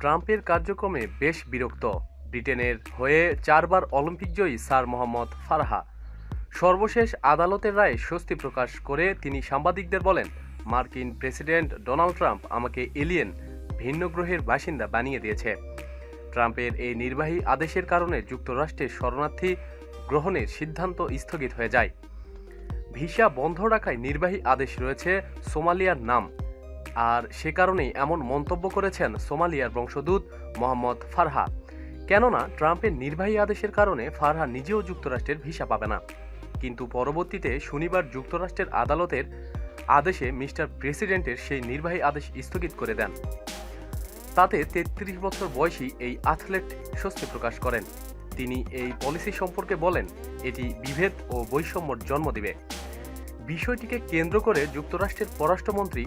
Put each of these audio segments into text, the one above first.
ট্রাম্পের কার্যক্রমে বেশ বিরক্ত ব্রিটেনের হয়ে চারবার অলিম্পিক জয়ী স্যার মোহাম্মদ ফারহা। সর্বশেষ আদালতের রায়ে স্বস্তি প্রকাশ করে তিনি সাংবাদিকদের বলেন, মার্কিন প্রেসিডেন্ট ডোনাল্ড ট্রাম্প আমাকে এলিয়েন ভিন্ন গ্রহের বাসিন্দা বানিয়ে দিয়েছে। ট্রাম্পের এই নির্বাহী আদেশের কারণে যুক্তরাষ্ট্রের শরণার্থী গ্রহণের সিদ্ধান্ত স্থগিত হয়ে যায়। ভিসা বন্ধ রাখায় নির্বাহী আদেশ রয়েছে সোমালিয়ার নাম। আর সে কারণেই এমন মন্তব্য করেছেন সোমালিয়ার বংশদূত মোহাম্মদ ফারহা। কেননা, ট্রাম্পের নির্বাহী আদেশের কারণে ফারহা নিজেও যুক্তরাষ্ট্রের ভিসা পাবে না। কিন্তু পরবর্তীতে শনিবার যুক্তরাষ্ট্রের আদালতের আদেশে মিস্টার প্রেসিডেন্টের সেই নির্বাহী আদেশ স্থগিত করে দেন। তাতে তেত্রিশ বছর বয়সী এই অ্যাথলেট স্বস্তি প্রকাশ করেন। তিনি এই পলিসি সম্পর্কে বলেন, এটি বিভেদ ও বৈষম্যর জন্ম দিবে। বিষয়টিকে কেন্দ্র করে যুক্তরাষ্ট্রের পররাষ্ট্রমন্ত্রী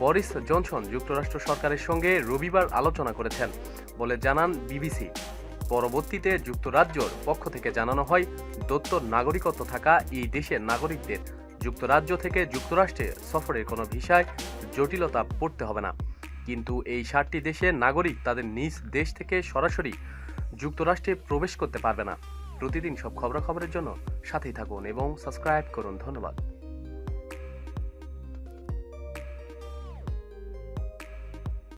বরিস জনসন যুক্তরাষ্ট্র সরকারের সঙ্গে রবিবার আলোচনা করেছেন বলে জানান বিবিসি। পরবর্তীতে যুক্তরাজ্যর পক্ষ থেকে জানানো হয়, দত্ত নাগরিকত্ব থাকা এই দেশের নাগরিকদের যুক্তরাজ্য থেকে যুক্তরাষ্ট্রে সফরের কোনো ভিসায় জটিলতা পড়তে হবে না। কিন্তু এই সাতটি দেশের নাগরিক তাদের নিজ দেশ থেকে সরাসরি যুক্তরাষ্ট্রে প্রবেশ করতে পারবে না। প্রতিদিন সব খবরাখবরের জন্য সাথেই থাকুন এবং সাবস্ক্রাইব করুন। ধন্যবাদ।